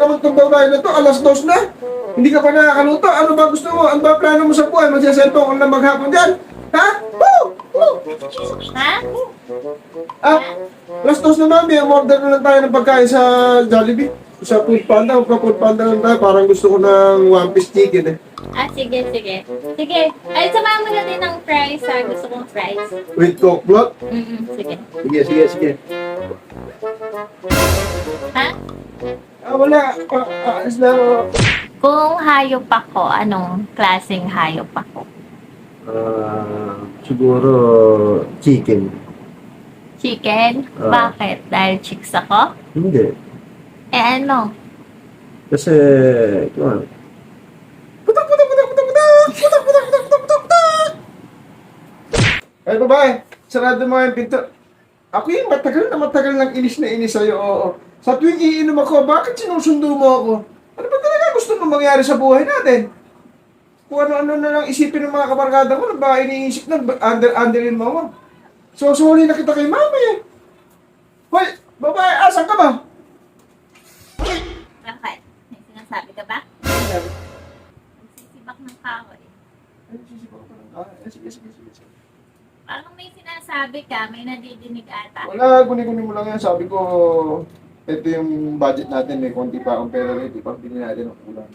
naman itong babae na to, alas dos na. Hindi ka pa nakakaluto. Ano ba gusto mo? Ano ba plano mo sa buhay? Magsiselfon ko na maghapon dyan. Ha? Woo! Woo! Ha? Ah, alas dos na mami. Order na lang tayo ng pagkain sa Jollibee. Sa food panda. Huwag ka food panda lang tayo. Parang gusto ko ng one piece chicken eh. Ah, sige, sige. Sige. Ay, samahan mo na din ng fries, ha? Gusto kong fries. With coke block. Mm-mm, sige. Sige, sige, sige. Ah, wala. Ah, ah. Kung hayop ako, anong klaseng hayop ako? Ah, siguro chicken. Chicken? Ah. Bakit? Dahil chicks ako? Hindi. Eh ano? Kasi, ito ano. Putak, putak, putak, putak, putak! Putak, putak, putak, putak, putak, putak! Ay, babae! Sarado mo yung pinto. Ako yung matagal na matagal nang inis na inis sa'yo, oo. Sa tuwing iinom ako, bakit sinusundo mo ako? Ano ba talaga gusto mo mangyari sa buhay natin? Kung ano-ano na lang isipin ng mga kabarkada ko, na ba iniisip na, under, underin mo ako. So, sorry na kita kay mami eh. Hoy, babae, asan ka ba? Bakit? May sinasabi ka ba? Nagsisibak ng kahoy. Sisipaw ko lang. Ah, sige, sige, sige, sige. Parang may sinasabi ka, may nadidinig ata. Wala, kunin-kunin mo lang yan. Sabi ko, ito yung budget natin, may konti pa akong pera rin, ipang natin ng ulam.